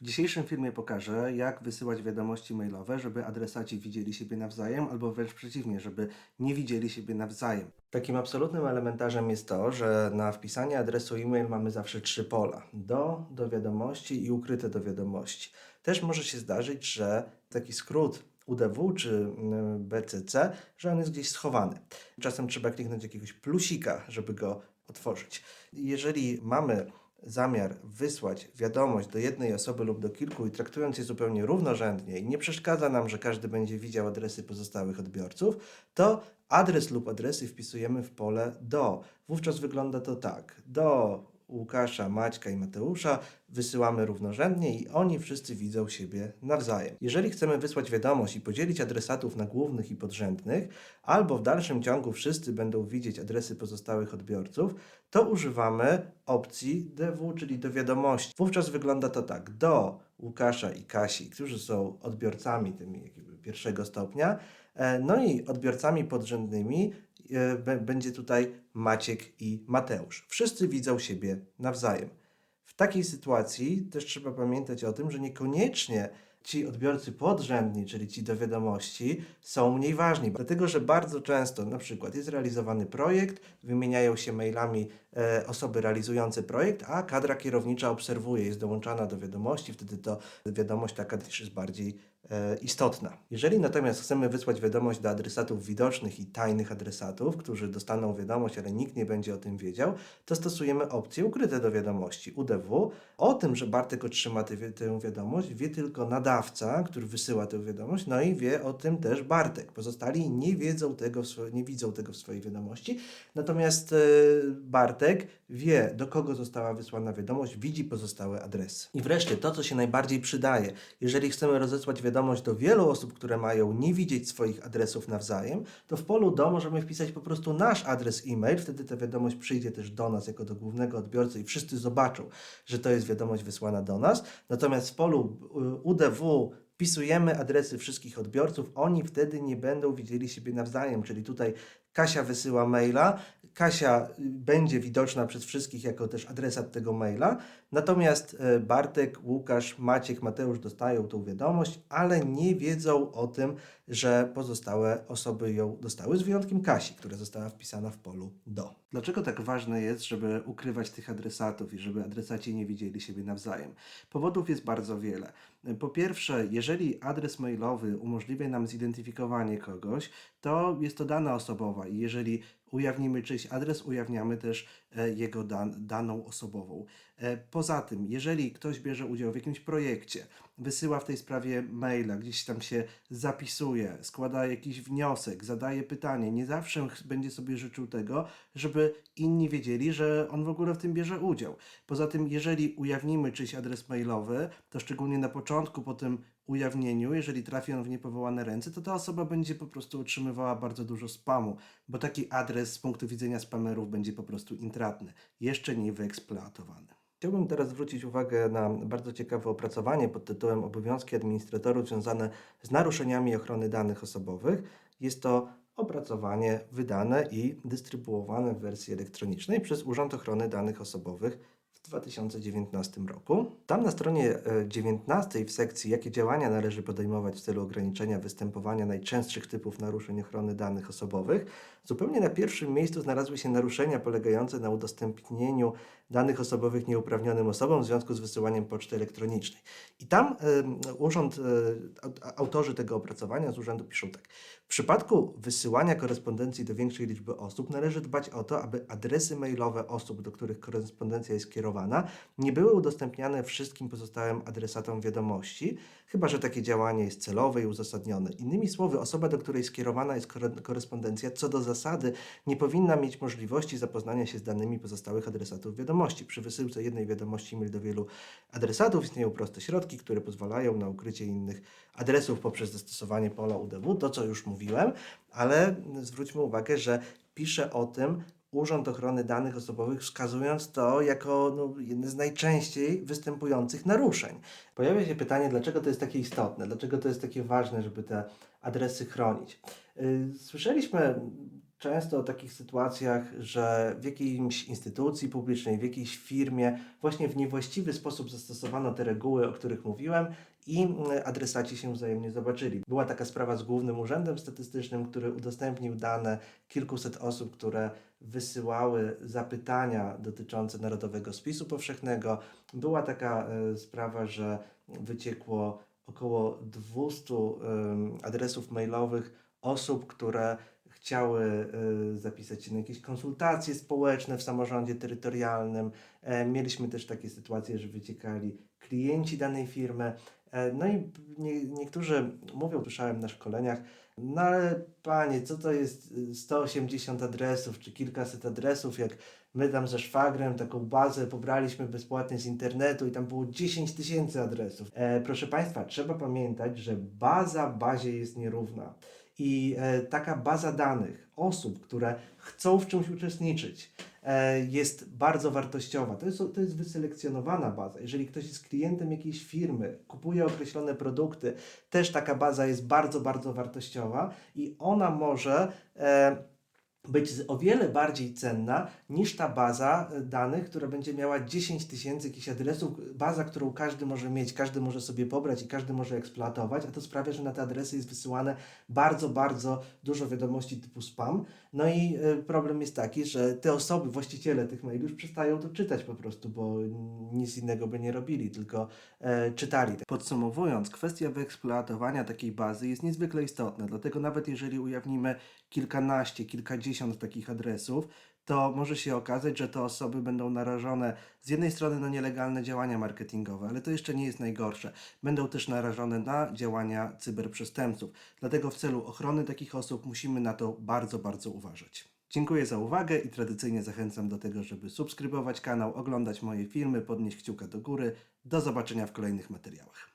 W dzisiejszym filmie pokażę, jak wysyłać wiadomości mailowe, żeby adresaci widzieli siebie nawzajem, albo wręcz przeciwnie, żeby nie widzieli siebie nawzajem. Takim absolutnym elementarzem jest to, że na wpisanie adresu e-mail mamy zawsze trzy pola: do, do wiadomości i ukryte do wiadomości. Też może się zdarzyć, że taki skrót UDW czy mm, BCC, że on jest gdzieś schowany. Czasem trzeba kliknąć jakiegoś plusika, żeby go otworzyć. Jeżeli mamy zamiar wysłać wiadomość do jednej osoby lub do kilku i traktując je zupełnie równorzędnie i nie przeszkadza nam, że każdy będzie widział adresy pozostałych odbiorców, to adres lub adresy wpisujemy w pole do. Wówczas wygląda to tak. Do Łukasza, Maćka i Mateusza wysyłamy równorzędnie i oni wszyscy widzą siebie nawzajem. Jeżeli chcemy wysłać wiadomość i podzielić adresatów na głównych i podrzędnych, albo w dalszym ciągu wszyscy będą widzieć adresy pozostałych odbiorców, to używamy opcji DW, czyli do wiadomości. Wówczas wygląda to tak. Do Łukasza i Kasi, którzy są odbiorcami tymi jakby pierwszego stopnia, e, no i odbiorcami podrzędnymi będzie tutaj Maciek i Mateusz. Wszyscy widzą siebie nawzajem. W takiej sytuacji też trzeba pamiętać o tym, że niekoniecznie ci odbiorcy podrzędni, czyli ci do wiadomości, są mniej ważni, dlatego że bardzo często na przykład jest realizowany projekt, wymieniają się mailami e, osoby realizujące projekt, a kadra kierownicza obserwuje, jest dołączana do wiadomości, wtedy to wiadomość taka też jest bardziej e, istotna. Jeżeli natomiast chcemy wysłać wiadomość do adresatów widocznych i tajnych adresatów, którzy dostaną wiadomość, ale nikt nie będzie o tym wiedział, to stosujemy opcję ukryte do wiadomości UDW. O tym, że Bartek otrzyma tę tę wiadomość, wie tylko nadawca, który wysyła tę wiadomość, no i wie o tym też Bartek. Pozostali nie wiedzą tego, nie widzą tego w swojej wiadomości. Natomiast e, Bartek wie, do kogo została wysłana wiadomość, widzi pozostałe adresy. I wreszcie to, co się najbardziej przydaje. Jeżeli chcemy rozesłać wiadomość do wielu osób, które mają nie widzieć swoich adresów nawzajem, to w polu do możemy wpisać po prostu nasz adres e-mail. Wtedy ta wiadomość przyjdzie też do nas jako do głównego odbiorcy i wszyscy zobaczą, że to jest wiadomość wysłana do nas. Natomiast w polu y, UDW wpisujemy adresy wszystkich odbiorców, oni wtedy nie będą widzieli siebie nawzajem, czyli tutaj Kasia wysyła maila, Kasia y, będzie widoczna przez wszystkich jako też adresat tego maila, natomiast e, Bartek, Łukasz, Maciek, Mateusz dostają tą wiadomość, ale nie wiedzą o tym, że pozostałe osoby ją dostały, z wyjątkiem Kasi, która została wpisana w polu do. Dlaczego tak ważne jest, żeby ukrywać tych adresatów i żeby adresaci nie widzieli siebie nawzajem? Powodów jest bardzo wiele. Po pierwsze, jeżeli adres mailowy umożliwia nam zidentyfikowanie kogoś, to jest to dana osobowa i jeżeli ujawnimy czyjś adres, ujawniamy też e, jego dan daną osobową. E, Poza tym, jeżeli ktoś bierze udział w jakimś projekcie, wysyła w tej sprawie maila, gdzieś tam się zapisuje, składa jakiś wniosek, zadaje pytanie, nie zawsze będzie sobie życzył tego, żeby inni wiedzieli, że on w ogóle w tym bierze udział. Poza tym, jeżeli ujawnimy czyjś adres mailowy, to szczególnie na początku, po tym ujawnieniu, jeżeli trafi on w niepowołane ręce, to ta osoba będzie po prostu otrzymywała bardzo dużo spamu, bo taki adres z punktu widzenia spamerów będzie po prostu intratny, jeszcze nie wyeksploatowany. Chciałbym teraz zwrócić uwagę na bardzo ciekawe opracowanie pod tytułem Obowiązki administratorów związane z naruszeniami ochrony danych osobowych. Jest to opracowanie wydane i dystrybuowane w wersji elektronicznej przez Urząd Ochrony Danych Osobowych 2019 roku. Tam na stronie e, 19 w sekcji Jakie działania należy podejmować w celu ograniczenia występowania najczęstszych typów naruszeń ochrony danych osobowych, zupełnie na pierwszym miejscu znalazły się naruszenia polegające na udostępnieniu danych osobowych nieuprawnionym osobom w związku z wysyłaniem poczty elektronicznej. I tam e, urząd, aut- autorzy tego opracowania z urzędu piszą tak. W przypadku wysyłania korespondencji do większej liczby osób należy dbać o to, aby adresy mailowe osób, do których korespondencja jest kierowana, nie były udostępniane wszystkim pozostałym adresatom wiadomości, chyba że takie działanie jest celowe i uzasadnione. Innymi słowy, osoba, do której skierowana jest kore- korespondencja, co do zasady nie powinna mieć możliwości zapoznania się z danymi pozostałych adresatów wiadomości. Przy wysyłce jednej wiadomości mail do wielu adresatów istnieją proste środki, które pozwalają na ukrycie innych adresów poprzez zastosowanie pola UDW, to co już mówiłem, ale zwróćmy uwagę, że pisze o tym Urząd Ochrony Danych Osobowych, wskazując to jako no, jedne z najczęściej występujących naruszeń. Pojawia się pytanie, dlaczego to jest takie istotne, dlaczego to jest takie ważne, żeby te adresy chronić. Yy, Słyszeliśmy często o takich sytuacjach, że w jakiejś instytucji publicznej, w jakiejś firmie właśnie w niewłaściwy sposób zastosowano te reguły, o których mówiłem i mm, adresaci się wzajemnie zobaczyli. Była taka sprawa z Głównym Urzędem Statystycznym, który udostępnił dane kilkuset osób, które wysyłały zapytania dotyczące Narodowego Spisu Powszechnego. Była taka e, sprawa, że wyciekło około 200 em, adresów mailowych osób, które chciały e, zapisać się na jakieś konsultacje społeczne w samorządzie terytorialnym. E, Mieliśmy też takie sytuacje, że wyciekali klienci danej firmy. E, No i nie, niektórzy mówią, słyszałem na szkoleniach, no ale panie, co to jest y, 180 adresów czy kilkaset adresów, jak my tam ze szwagrem taką bazę pobraliśmy bezpłatnie z internetu i tam było 10 tysięcy adresów. E, proszę Państwa, trzeba pamiętać, że baza bazie jest nierówna. I e, taka baza danych osób, które chcą w czymś uczestniczyć, e, jest bardzo wartościowa. To jest, to jest wyselekcjonowana baza. Jeżeli ktoś jest klientem jakiejś firmy, kupuje określone produkty, też taka baza jest bardzo, bardzo wartościowa i ona może e, być o wiele bardziej cenna niż ta baza e, danych, która będzie miała 10 tysięcy jakichś adresów, baza, którą każdy może mieć, każdy może sobie pobrać i każdy może eksploatować, a to sprawia, że na te adresy jest wysyłane bardzo, bardzo dużo wiadomości typu spam. No i e, problem jest taki, że te osoby, właściciele tych maili już przestają to czytać po prostu, bo nic innego by nie robili, tylko e, czytali. Podsumowując, kwestia wyeksploatowania takiej bazy jest niezwykle istotna, dlatego nawet jeżeli ujawnimy kilkanaście, kilkadziesiąt takich adresów, to może się okazać, że te osoby będą narażone z jednej strony na nielegalne działania marketingowe, ale to jeszcze nie jest najgorsze. Będą też narażone na działania cyberprzestępców. Dlatego w celu ochrony takich osób musimy na to bardzo, bardzo uważać. Dziękuję za uwagę i tradycyjnie zachęcam do tego, żeby subskrybować kanał, oglądać moje filmy, podnieść kciuka do góry. Do zobaczenia w kolejnych materiałach.